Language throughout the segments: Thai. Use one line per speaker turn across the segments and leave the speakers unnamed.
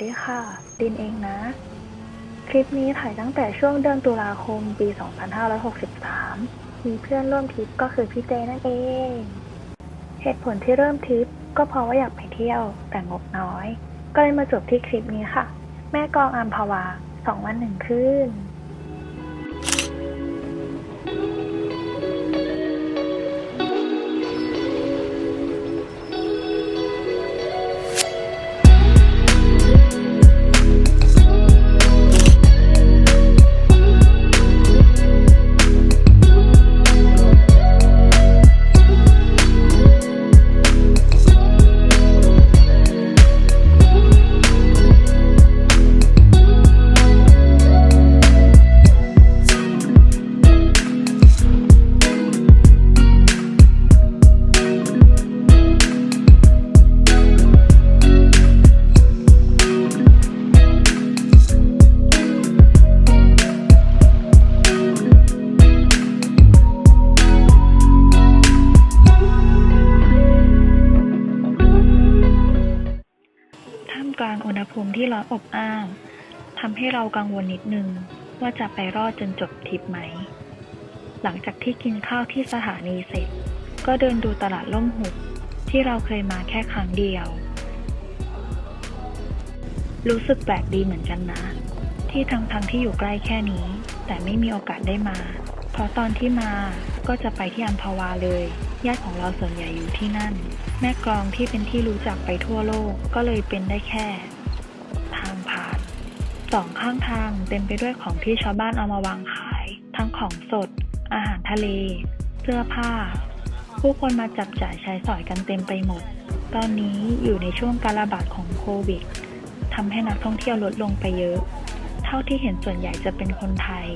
ดีค่ะ ดินเองนะ คลิปนี้ถ่ายตั้งแต่ช่วงเดือนตุลาคมปี 2563 มีเพื่อนร่วมทริปก็คือพี่เจนั่นเอง เหตุผลที่เริ่มทริปก็เพราะว่าอยากไปเที่ยวแต่งบน้อย ก็เลยมาจบที่คลิปนี้ค่ะ แม่กองอัมพวาสองวันหนึ่งคืน ภูมิที่ร้อนอบอ้าวทำให้เรากังวลนิดนึง ว่าจะไปรอดจนจบทริปไหม หลังจากที่กินข้าวที่สถานีเสร็จ ก็เดินดูตลาดล่มหุบที่เราเคยมาแค่ครั้งเดียว รู้สึกแปลกดีเหมือนกันนะ ที่ทั้งทั้งที่อยู่ใกล้แค่นี้ แต่ไม่มีโอกาสได้มา เพราะตอนที่มาก็จะไปที่อัมพวาเลยญาติของเราส่วนใหญ่อยู่ที่นั่น แม่กลองที่เป็นที่รู้จักไปทั่วโลกก็เลยเป็นได้แค่ สองข้างทางเต็มไปด้วยของที่ชาวบ้านเอามาวางขาย ทั้งของสด อาหารทะเล เสื้อผ้า ผู้คนมาจับจ่ายใช้สอยกันเต็มไปหมด ตอนนี้อยู่ในช่วงการระบาดของโควิดทำให้นักท่องเที่ยวลดลงไปเยอะ เท่าที่เห็นส่วนใหญ่จะเป็นคนไทย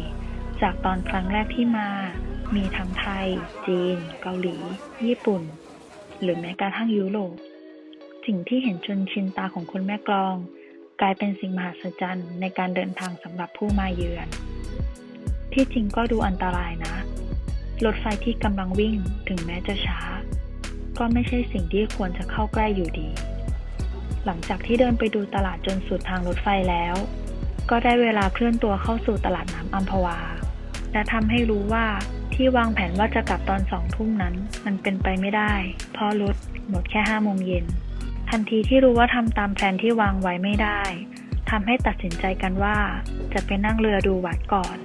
จากตอนครั้งแรกที่มา มีทั้งไทย จีน เกาหลี ญี่ปุ่น หรือแม้กระทั่งยุโรป สิ่งที่เห็นจนชินตาของคนแม่กลอง กลายเป็นสิ่งมหัศจรรย์ในการเดินทางสำหรับผู้มาเยือน ที่จริงก็ดูอันตรายนะ รถไฟที่กำลังวิ่งถึงแม้จะช้า ก็ไม่ใช่สิ่งที่ควรจะเข้าใกล้อยู่ดี หลังจากที่เดินไปดูตลาดจนสุดทางรถไฟแล้ว ก็ได้เวลาเคลื่อนตัวเข้าสู่ตลาดน้ำอัมพวา และทำให้รู้ว่าที่วางแผนว่าจะกลับตอนสองทุ่มนั้น มันเป็นไปไม่ได้ เพราะรถหมดแค่ห้าโมงเย็น ทันทีที่รู้ว่าทำตามแผนที่วางไว้ไม่ได้ทำให้ตัดสินใจกันว่า จะไปนั่งเรือดูวัดก่อน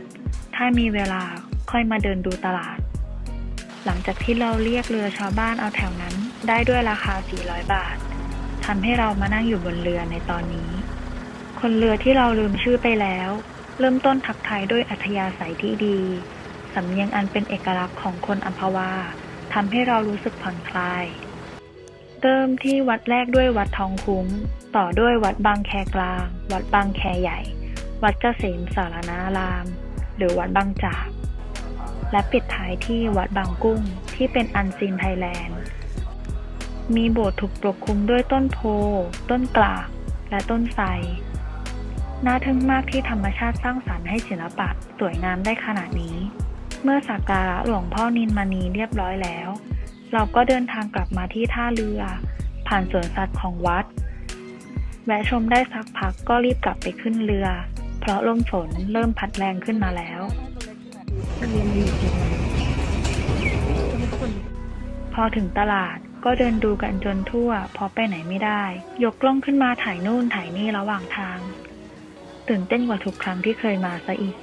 ถ้ามีเวลาค่อยมาเดินดูตลาด หลังจากที่เราเรียกเรือชาวบ้านเอาแถวนั้น ได้ด้วยราคา 400 บาททำให้เรามานั่งอยู่บนเรือในตอนนี้ คนเรือที่เราลืมชื่อไปแล้ว เริ่มต้นทักทายด้วยอัธยาศัยที่ดี สำเนียงอันเป็นเอกลักษณ์ของคนอัมพวาทำให้เรารู้สึกผ่อนคลาย เริ่มที่วัดแรกด้วยวัดทองคุ้ม ต่อด้วยวัดบางแคกลาง วัดบางแคใหญ่ วัดเกษมสารนาราม หรือวัดบางจาก และปิดท้ายที่วัดบางกุ้งที่เป็นอันซีนไทยแลนด์ มีโบสถ์ถูกปกคลุมด้วยต้นโพ ต้นกลากและต้นไทรน่าทึ่งมากที่ธรรมชาติสร้างสรรค์ให้ศิลปะสวยงามได้ขนาดนี้ เมื่อสักการะหลวงพ่อนินมณีเรียบร้อยแล้ว เราก็เดินทางกลับมาที่ท่าเรือ ผ่านสวนสัตว์ของวัด แวะชมได้สักพักก็รีบกลับไปขึ้นเรือ เพราะลมฝนเริ่มพัดแรงขึ้นมาแล้ว พอถึงตลาดก็เดินดูกันจนทั่วเพราะไปไหนไม่ได้ ยกกล้องขึ้นมาถ่ายนู่นถ่ายนี่ระหว่างทาง ตื่นเต้นกว่าทุกครั้งที่เคยมาซะอีก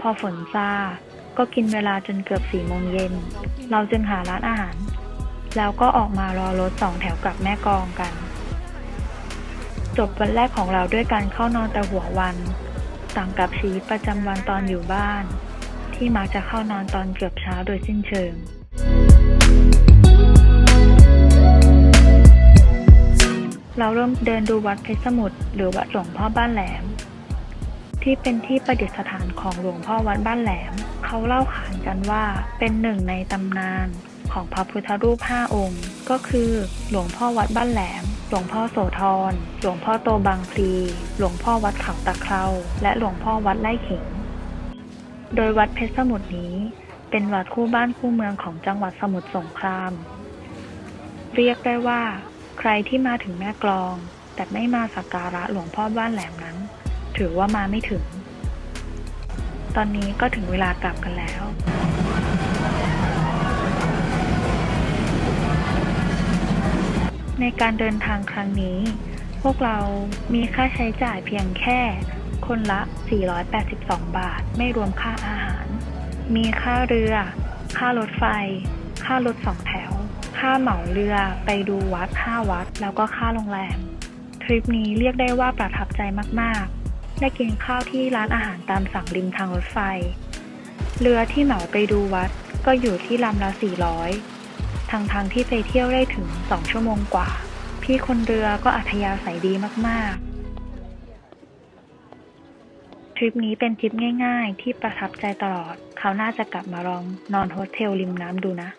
พอฝนซา ก็กินเวลาจนเกือบสี่โมงเย็น เราจึงหาร้านอาหาร แล้วก็ออกมารอรถสองแถวกลับแม่กองกัน จบวันแรกของเราด้วยการเข้านอนแต่หัววัน ต่างกับชีวิตประจำวันตอนอยู่บ้าน ที่มักจะเข้านอนตอนเกือบเช้าโดยสิ้นเชิงเราเริ่มเดินดูวัดเพชรสมุทรหรือวัดหลวงพ่อบ้านแหลม ที่เป็นที่ประดิษฐานของหลวงพ่อวัดบ้านแหลม เขาเล่าขานกันว่าเป็นหนึ่งในตำนานของพระพุทธรูปห้าองค์ ก็คือ หลวงพ่อวัดบ้านแหลม หลวงพ่อโสธร หลวงพ่อโตบางพลี หลวงพ่อวัดเขาตะเคราและหลวงพ่อวัดไร่ขิง โดยวัดเพชรสมุทรนี้ เป็นวัดคู่บ้านคู่เมืองของจังหวัดสมุทรสงคราม เรียกได้ว่า ใครที่มาถึงแม่กลอง แต่ไม่มาสักการะหลวงพ่อบ้านแหลมนั้น ถือว่ามาไม่ถึง ตอนนี้ก็ถึงเวลากลับกันแล้ว ในการเดินทางครั้งนี้ พวกเรามีค่าใช้จ่ายเพียงแค่ คนละ 482 บาท ไม่รวมค่าอาหาร มีค่าเรือ ค่ารถไฟ ค่ารถสองแถว ค่าเหมาเรือไปดูวัด 5 วัด แล้วก็ค่าโรงแรมทริปนี้เรียกได้ว่าประทับใจมาก ๆ ได้กินข้าวที่ร้านอาหารตามสั่งริมทางรถไฟ เรือที่เหมาไปดูวัดก็อยู่ที่ลำละ400ทางทางที่ไปเที่ยวได้ถึง2ชั่วโมงกว่า พี่คนเรือก็อัธยาศัยดีมากๆ ทริปนี้เป็นทริปง่าย ๆ ที่ประทับใจตลอด เขาหน่าจะกลับมาลองนอนโฮสเทลริมน้ำดูนะ